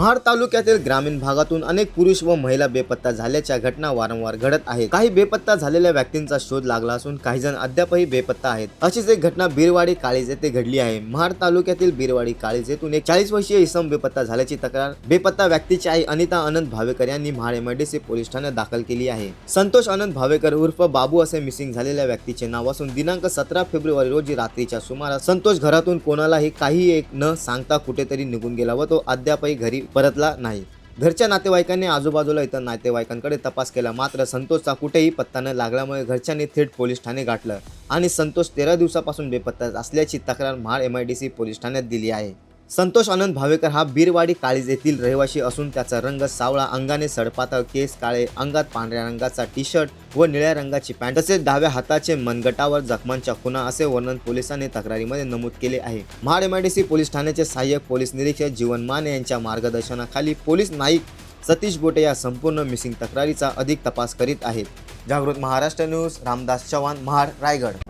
महाड तालुक्यातील ग्रामीण भागातून अनेक पुरुष व महिला बेपत्ता झाल्याच्या घटना वारंवार घडत आहेत. काही बेपत्ता झालेल्या व्यक्तींचा शोध लागला असून काही जण अद्यापही बेपत्ता आहेत. अशीच एक घटना बिरवाडी काळीज येथे घडली आहे. महाड तालुक्यातील बिरवाडी काळीज येथून एक चाळीस वर्षीय इसम बेपत्ता झाल्याची तक्रार बेपत्ता व्यक्तीची आई अनिता अनंत भावेकर यांनी महाड एमआयडीसी पोलीस ठाण्यात दाखल केली आहे. संतोष अनंत भावेकर उर्फ बाबू असे मिसिंग झालेल्या व्यक्तीचे नाव असून दिनांक सतरा फेब्रुवारी रोजी रात्रीच्या सुमारास संतोष घरातून कोणालाही काही एक न सांगता कुठेतरी निघून गेला व तो अद्यापही घरी परतला नाही. घरच्या नातेवाईकांनी आजूबाजूला इतर नातेवाईकांकडे तपास केला. मात्र संतोषचा कुठेही पत्ता न लागल्यामुळे घरच्यांनी थेट पोलीस ठाणे गाठलं आणि संतोष तेरा दिवसापासून बेपत्ता असल्याची तक्रार महाड सी पोलीस ठाण्यात दिली आहे. संतोष आनंद भावेकर हा बीरवाडी काळीज येथील रहिवासी असून त्याचा रंग सावळा अंगाने सडपातळ केस काळे अंगात पांढऱ्या रंगाचा टी शर्ट व निळ्या रंगाची पॅन्ट तसेच डाव्या हाताचे मनगटावर जखमांच्या खुना असे वर्णन पोलिसांनी तक्रारीमध्ये नमूद केले आहे. महाड एमआयडीसी पोलीस ठाण्याचे सहाय्यक पोलीस निरीक्षक जीवन माने यांच्या मार्गदर्शनाखाली पोलीस नाईक सतीश गोटे या संपूर्ण मिसिंग तक्रारीचा अधिक तपास करीत आहेत. जागृत महाराष्ट्र न्यूज रामदास चव्हाण महाड रायगड.